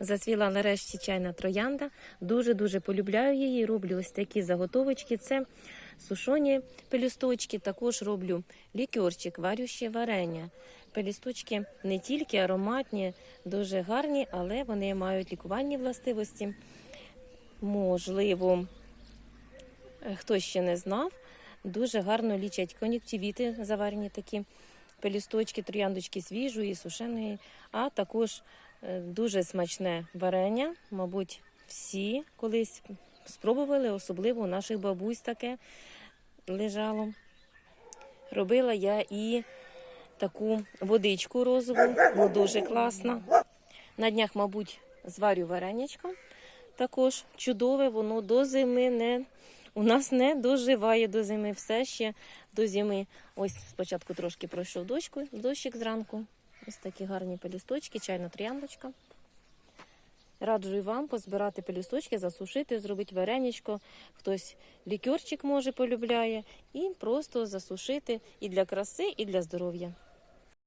Зацвіла нарешті чайна троянда. Дуже-дуже полюбляю її. Роблю ось такі заготовочки. Це сушоні пелюсточки. Також роблю лікерчик, варю ще варення. Пелюсточки не тільки ароматні, дуже гарні, але вони мають лікувальні властивості. Можливо, хтось ще не знав, дуже гарно лічать кон'юктивіти, заварені такі пелюсточки, трояндочки свіжої, сушеної, а також дуже смачне варення. Мабуть, всі колись спробували, особливо у наших бабусь таке лежало. Робила я і таку водичку розову, ну дуже класна. На днях, мабуть, зварю варенячко. Також чудове, воно до зими не у нас не доживає до зими. Все ще до зими. Ось спочатку трошки пройшов дощку, дощик зранку. Ось такі гарні пелюсточки, чайна трояндочка. Раджу і вам позбирати пелюсточки, засушити, зробити вареничко. Хтось лікерчик може полюбляє, і просто засушити і для краси, і для здоров'я.